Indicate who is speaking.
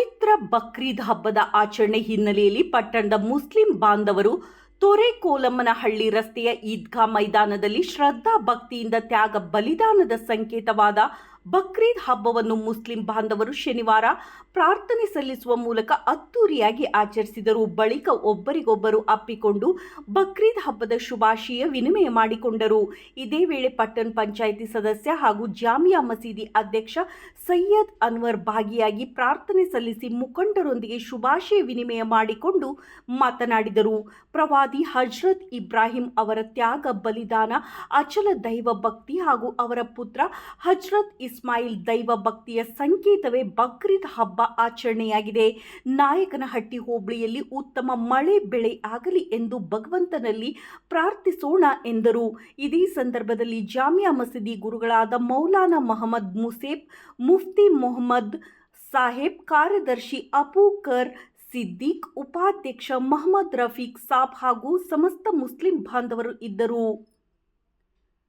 Speaker 1: ಪವಿತ್ರ ಬಕ್ರೀದ್ ಹಬ್ಬದ ಆಚರಣೆ ಹಿನ್ನೆಲೆಯಲ್ಲಿ ಪಟ್ಟಣದ ಮುಸ್ಲಿಂ ಬಾಂಧವರು ತೊರೆಕೋಲಮ್ಮನಹಳ್ಳಿ ರಸ್ತೆಯ ಈದ್ಗಾ ಮೈದಾನದಲ್ಲಿ ಶ್ರದ್ಧಾ ಭಕ್ತಿಯಿಂದ ತ್ಯಾಗ ಬಲಿದಾನದ ಸಂಕೇತವಾದ ಬಕ್ರೀದ್ ಹಬ್ಬವನ್ನು ಮುಸ್ಲಿಂ ಬಾಂಧವರು ಶನಿವಾರ ಪ್ರಾರ್ಥನೆ ಸಲ್ಲಿಸುವ ಮೂಲಕ ಅದ್ದೂರಿಯಾಗಿ ಆಚರಿಸಿದರು. ಬಳಿಕ ಒಬ್ಬರಿಗೊಬ್ಬರು ಅಪ್ಪಿಕೊಂಡು ಬಕ್ರೀದ್ ಹಬ್ಬದ ಶುಭಾಶಯ ವಿನಿಮಯ ಮಾಡಿಕೊಂಡರು. ಇದೇ ವೇಳೆ ಪಟ್ಟಣ ಪಂಚಾಯಿತಿ ಸದಸ್ಯ ಹಾಗೂ ಜಾಮಿಯಾ ಮಸೀದಿ ಅಧ್ಯಕ್ಷ ಸೈಯದ್ ಅನ್ವರ್ ಭಾಗಿಯಾಗಿ ಪ್ರಾರ್ಥನೆ ಸಲ್ಲಿಸಿ ಮುಖಂಡರೊಂದಿಗೆ ಶುಭಾಶಯ ವಿನಿಮಯ ಮಾಡಿಕೊಂಡು ಮಾತನಾಡಿದರು. ಪ್ರವಾದಿ ಹಜ್ರತ್ ಇಬ್ರಾಹಿಂ ಅವರ ತ್ಯಾಗ, ಬಲಿದಾನ, ಅಚಲ ದೈವ ಭಕ್ತಿ ಹಾಗೂ ಅವರ ಪುತ್ರ ಹಜ್ರತ್ ಇಸ್ಮಾಯಿಲ್ ದೈವ ಭಕ್ತಿಯ ಸಂಕೇತವೇ ಬಕ್ರೀದ್ ಹಬ್ಬ ಆಚರಣೆಯಾಗಿದೆ. ನಾಯಕನಹಟ್ಟಿ ಹೋಬಳಿಯಲ್ಲಿ ಉತ್ತಮ ಮಳೆ ಬೆಳೆ ಆಗಲಿ ಎಂದು ಭಗವಂತನಲ್ಲಿ ಪ್ರಾರ್ಥಿಸೋಣ ಎಂದರು. ಇದೇ ಸಂದರ್ಭದಲ್ಲಿ ಜಾಮಿಯಾ ಮಸೀದಿ ಗುರುಗಳಾದ ಮೌಲಾನಾ ಮೊಹಮ್ಮದ್ ಮುಸೇಫ್ ಮುಫ್ತಿ ಮೊಹಮ್ಮದ್ ಸಾಹೇಬ್, ಕಾರ್ಯದರ್ಶಿ ಅಬೂಕರ್ ಸಿದ್ದಿಕ್, ಉಪಾಧ್ಯಕ್ಷ ಮೊಹಮ್ಮದ್ ರಫೀಕ್ ಸಾಬ್ ಹಾಗೂ ಸಮಸ್ತ ಮುಸ್ಲಿಂ ಬಾಂಧವರು ಇದ್ದರು.